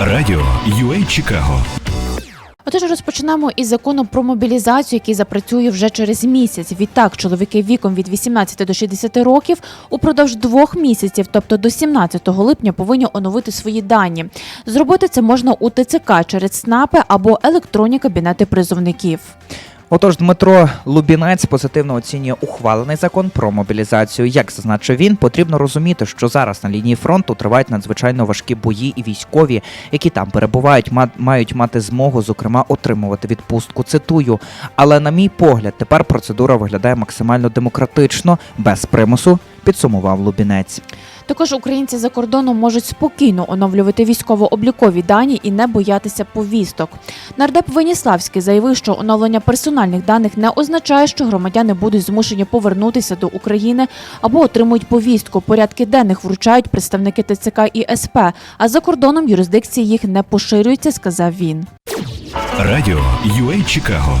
Радіо UA Чикаго Отож, розпочинаємо із закону про мобілізацію, який запрацює вже через місяць. Відтак, чоловіки віком від 18 до 60 років упродовж двох місяців, тобто до 17 липня, повинні оновити свої дані. Зробити це можна у ТЦК через СНАПи або електронні кабінети призовників. Отож, Дмитро Лубінець позитивно оцінює ухвалений закон про мобілізацію. Як зазначив він, потрібно розуміти, що зараз на лінії фронту тривають надзвичайно важкі бої, і військові, які там перебувають, ма- мають мати змогу, зокрема, отримувати відпустку. Цитую. Але на мій погляд, тепер процедура виглядає максимально демократично, без примусу. Підсумував Лубінець. Також українці за кордоном можуть спокійно оновлювати військово-облікові дані і не боятися повісток. Нардеп Веніславський заявив, що оновлення персональних даних не означає, що громадяни будуть змушені повернутися до України або отримують повістку. Порядки денних вручають представники ТЦК і СП, а за кордоном юрисдикції їх не поширюються, сказав він. Радіо UA Чикаго